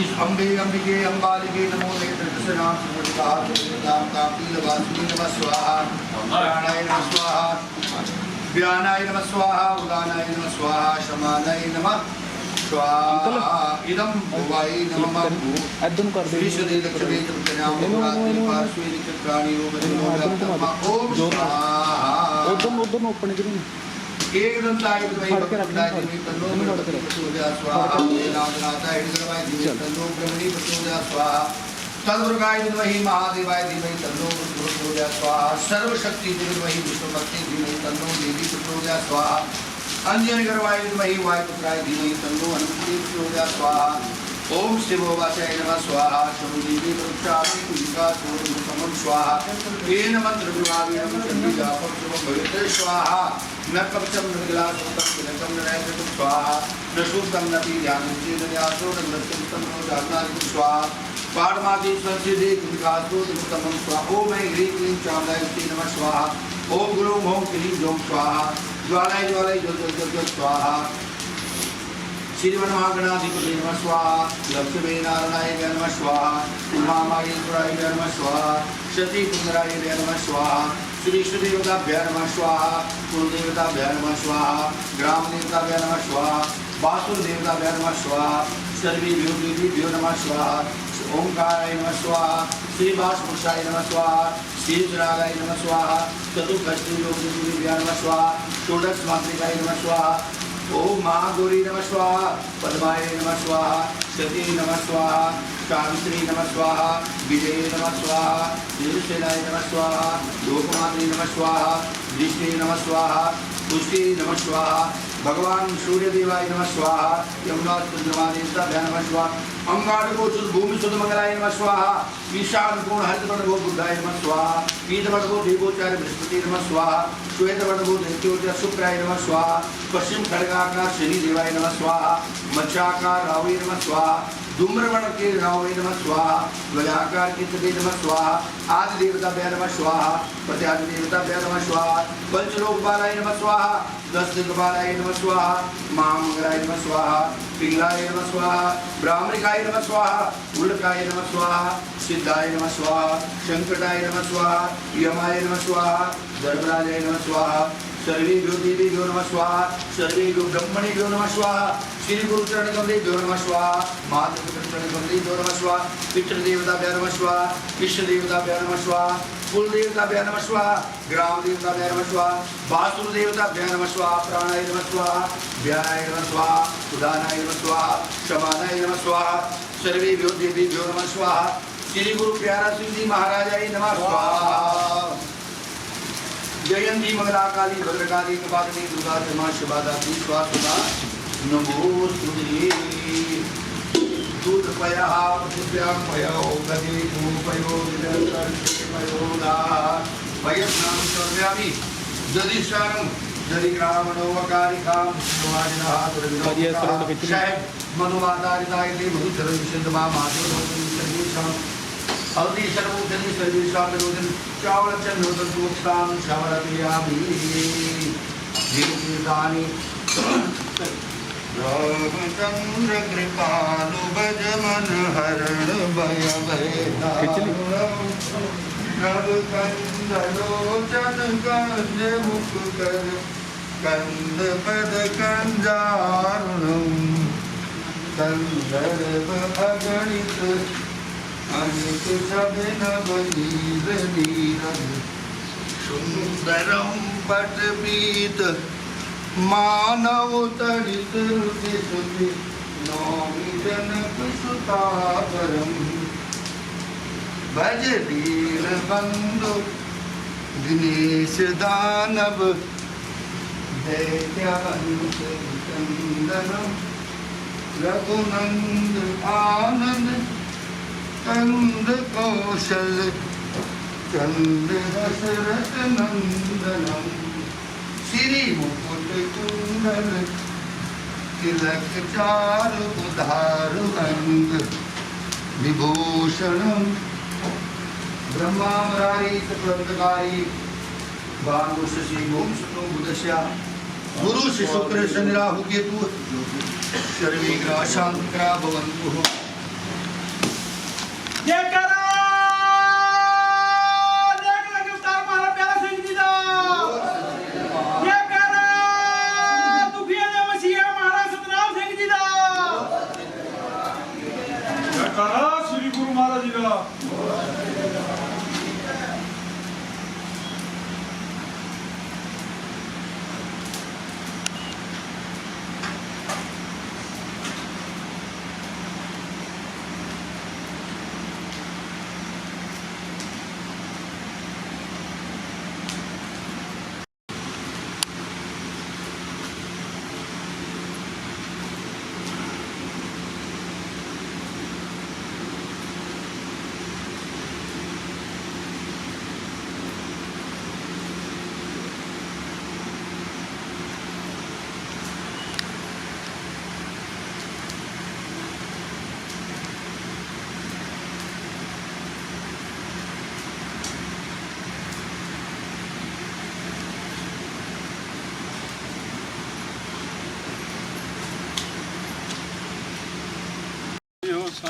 इस अम्बे अम्बिके अम्बालिके नमो नेत्रसनां सुमुदितां सुमुदितां कापी लवासुनि नमः स्वाहा प्राणाय नमः स्वाहा व्यानाय नमः स्वाहा उदानाय नमः स्वाहा शमानाय नमः स्वाहा इदं भुवाय नमः अद्दुम कर। दे विशुद्धि लक्ष्मी कृतनाम पार्श्वी निकृत प्राणी रूप नमो नमः ओम स्वाहा उद्दम उद्दम ओपन करेंगे रखना, वक्रतुंडाय धीमहि तन्नो स्वाहा धीमहि तन्नो ब्रह्मणि प्रचोदयात् स्वाहा तद्दुर्गाय विद्महे महादेवाय धीमहि तन्नो रुद्रः प्रचोदयात् स्वाहा सर्वशक्ति विद्महे विष्णुपत्नी धीमहि तन्नो देवी प्रचोदयात् स्वाहा अंजनगर्भाय विद्महे वायुपुत्राय धीमहि तन्नो हनुमते प्रचोदयात् स्वाहा ओम शिवोवाचाय नमः, स्वाहा शमुदेवी वृक्षामि कुलिका स्वाहा येन मन्त्रगुरुवावीरं चण्डीजापं स्वाहा। न कवचं न स्वाहा। न सूक्तं न पीड्यानं चेन न्यासो न नृत्यं स्वाहा। पाठमादि संसिद्धि कुलिकासो उत्तमं स्वाहा। ॐ ऐं ह्रीं क्लीं चामलाय नमः, स्वाहा। ॐ गुरुं ॐ क्लीं स्वाहा। ज्वालाय ज्वालाय ज्वल ज्वल ज्वल ज्वल, स्वाहा। श्रीमन्महागणाधिपति नमः स्वाहा लक्ष्मी नारायणाय नमः स्वाहा उमामहेश्वराय नमः स्वाहा कुंदराय नमः स्वाहा श्री देवताभ्य नमः स्वाहा कुलदेवताभ्य नमः स्वाहा ग्राम देवताभ्य नमः स्वाहा वासुर देवताभ्य नमः स्वाहा सर्वेभ्यो देवीभ्यो नमः स्वाहा ओंकाराय नमः स्वाहा श्री वासपुरुषाय नमः स्वाहा श्री रागाय नमः स्वाहा चतुर्दशी योगिभ्य स्वाहा षोडश मातृकाय नमः स्वाहा ओम महागौरी नम स्वाहा, पद्माय नम स्वाहा सती नम स्वाहा शांत्री नम स्वाहा, विजय नम स्वाहा निर्सेनाय नम स्वाहा लोकमात्री नम स्वाहा दृष्टि नम स्वाहा पुष्टि नम स्वाहा भगवान सूर्य देवाय नमः स्वाहा यमुना चंद्रमा देवता नमः स्वाहा अंगाड़ को भूमि सुध मंगलाय नमः स्वाहा ईशान कोण हरित गो बुद्धाय नमः स्वाहा पीत गो देवोचार्य बृहस्पति नमः स्वाहा श्वेत गो दैत्योचार्य शुक्राय नमः स्वाहा धूम्रवण के रावे नमः स्वाहा ध्वजाकार के तदे नमः स्वाहा आदि देवता भय नमः स्वाहा प्रत्यादि देवता भय नमः स्वाहा पंचलोक बालाय नमः स्वाहा दस दिग्बालाय नमः स्वाहा महामंगलाय नमः स्वाहा पिंगलाय नमः स्वाहा ब्राह्मणिकाय नमः स्वाहा उल्लकाय नमः स्वाहा सिद्धाय नमः स्वाहा शंकटाय नमः स्वाहा यमाय नमः स्वाहा धर्मराजाय नमः स्वाहा सर्वेभ्यो देवेभ्यो नमः स्वाहा सर्वेभ्यो ब्रह्मणेभ्यो नमः स्वाहा श्री गुरु चरण कमलेभ्यो नमः स्वाहा माता चरण कमलेभ्यो नमः स्वाहा पितृ देवता देवताभ्यो नमः स्वाहा इष्ट देवताभ्यो नमः स्वाहा कुल देवताभ्यो नमः स्वाहा ग्राम देवता देवताभ्यो नमः स्वाहा वासुर देवताभ्यो नमः स्वाहा प्राणाय नमः स्वाहा व्यानाय नमः स्वाहा उदानाय नमः स्वाहा शमानाय नमः स्वाहा सर्वेभ्यो देवेभ्यो नमः स्वाहा श्री गुरु प्यारा सिंह जी महाराजाय नमः स्वाहा जयंती मंगला काली भद्रकाली कपालिनी दुर्गा क्षमा शिवादाती स्वासुदा नमो स्तुते दूध पया गदे गोपयो विदर्शयो दा सर्व्यामि जदिशानं जदिग्रामणो शिवाजिनः बढ़िया सरोड खिंचनी। शहद मधुमातारिताय मधुचर विशुद्ध मा माधव सर्वेषां हल्दी सर्वोदनि सर्वेषां विरोधन चावल चंद्रोदन दोक्षां शमरपियामि जीवतीर्थानि रामचंद्र कृपालु भज मन हरण भय। नव कंद मुख कर कंद पद कंजारुणम कंदर्भ अगणित अदनीर सुन्दरं पटबीत मानव तरि जनक सुतार भजबीर दिनेश दानव दै चन्दन रघुनन्द आनन्द कंद कौशल चंद दशरथ नंदनम श्री मुकुट कुंडल तिलक चारु उधार अंग विभूषणम ब्रह्मामरारी चक्रवर्तकारी भानु शशि ओम सुतो बुदश्या गुरु से शुक्र शनि राहु केतु सर्वे ग्रह शांति ग्रह भवन्तु Yeah, got it.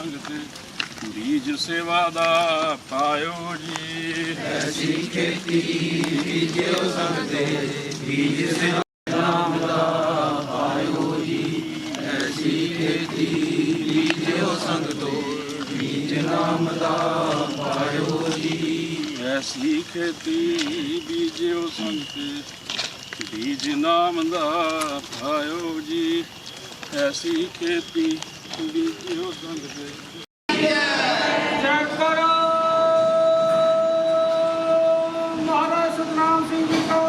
ਸੰਗਤ ਰੀਜ ਸੇਵਾ ਦਾ ਪਾਇਓ ਜੀ। ਐਸੀ ਖੇਤੀ ਬੀਜਿਓ ਸੰਗਤੇ ਬੀਜ ਸੇਵਾ ਨਾਮ ਦਾ ਪਾਇਓ ਜੀ। ਐਸੀ ਖੇਤੀ ਬੀਜਿਓ ਸੰਗਤੋ ਬੀਜ ਨਾਮ ਦਾ ਪਾਇਓ ਜੀ। ਐਸੀ ਖੇਤੀ ਬੀਜਿਓ ਸੰਗਤੇ ਬੀਜ ਨਾਮ ਦਾ ਪਾਇਓ ਜੀ। ਐਸੀ ਖੇਤੀ ਜੈ ਕਰੋ ਮਹਾਰਾਜ ਸਤਨਾਮ ਸਿੰਘ ਜੀ ਕਾ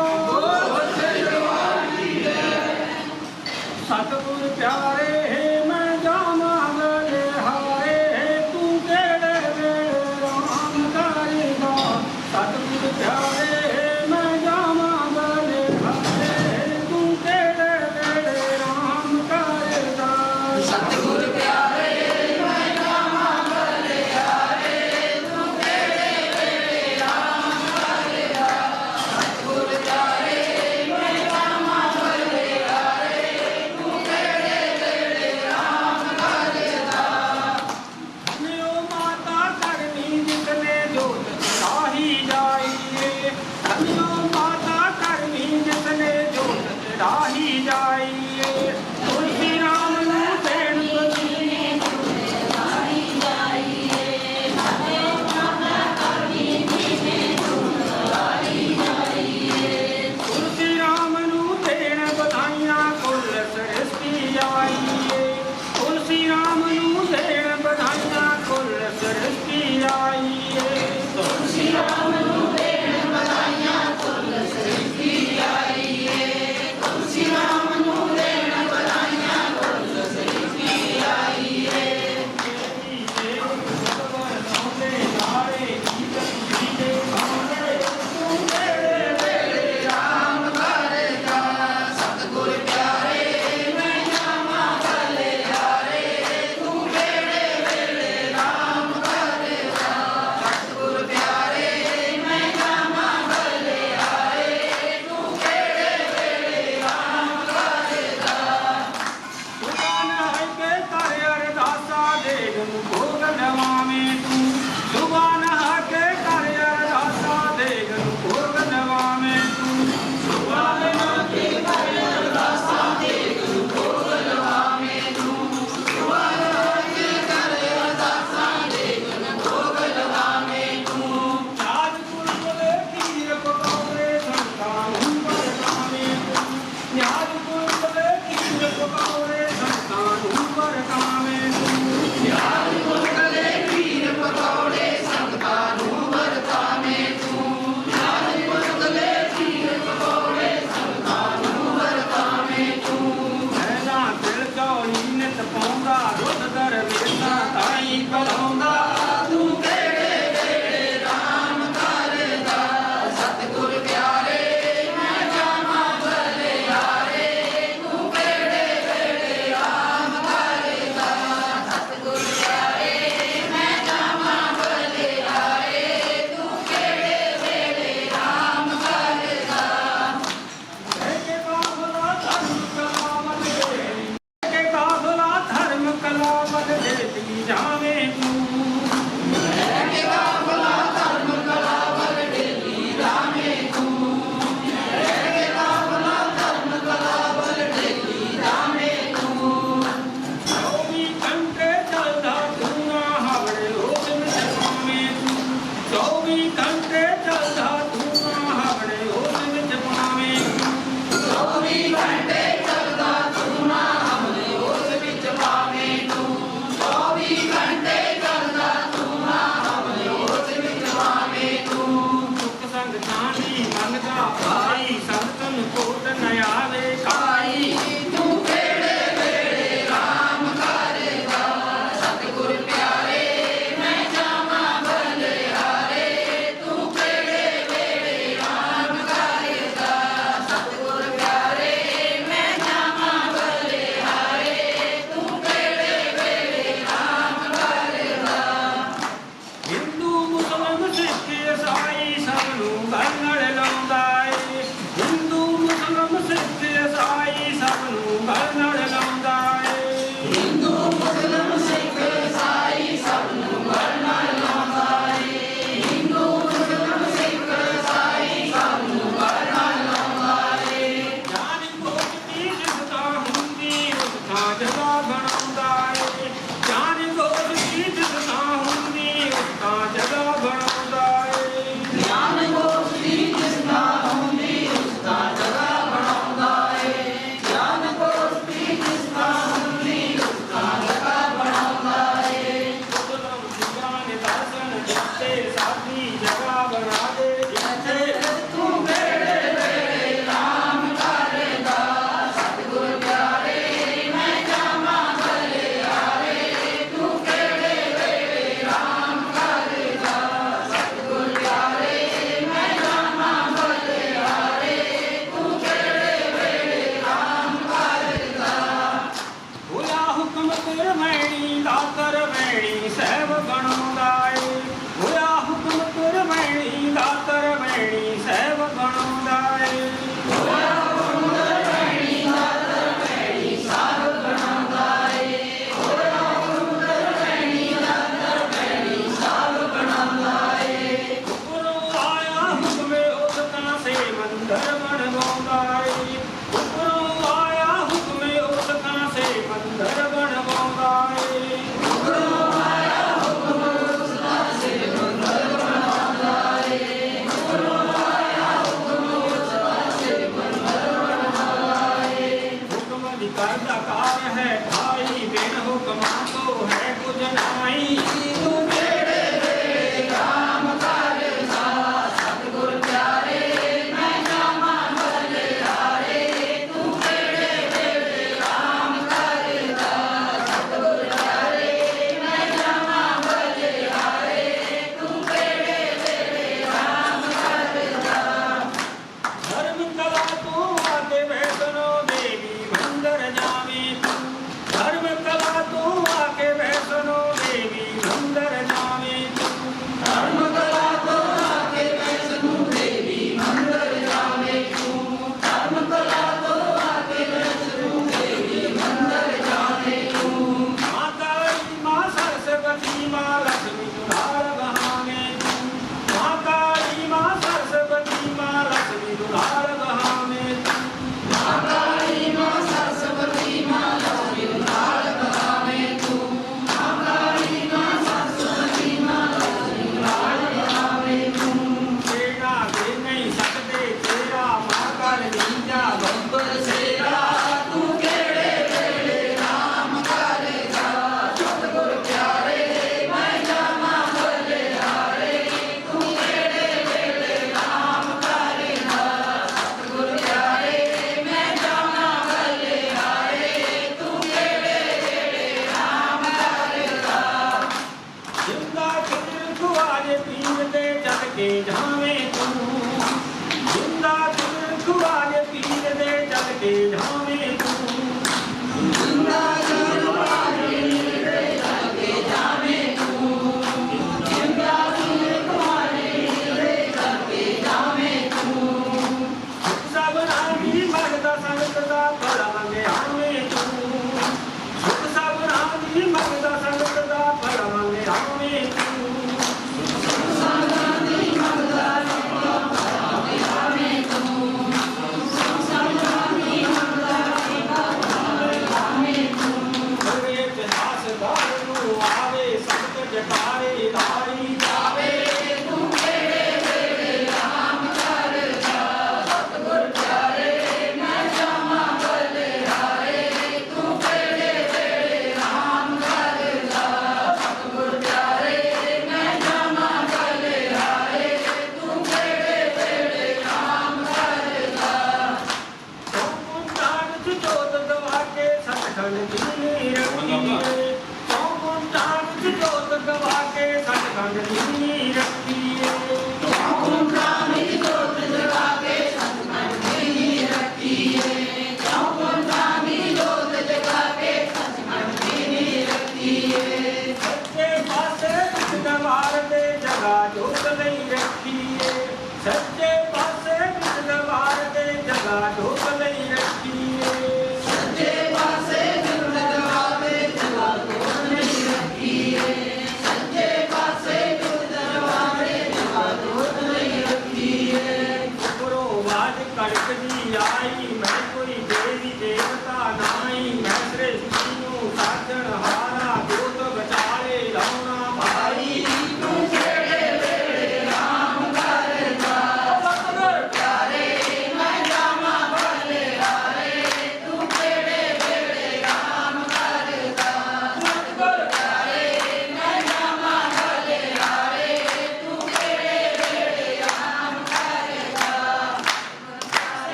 Caraca, outra lei aqui.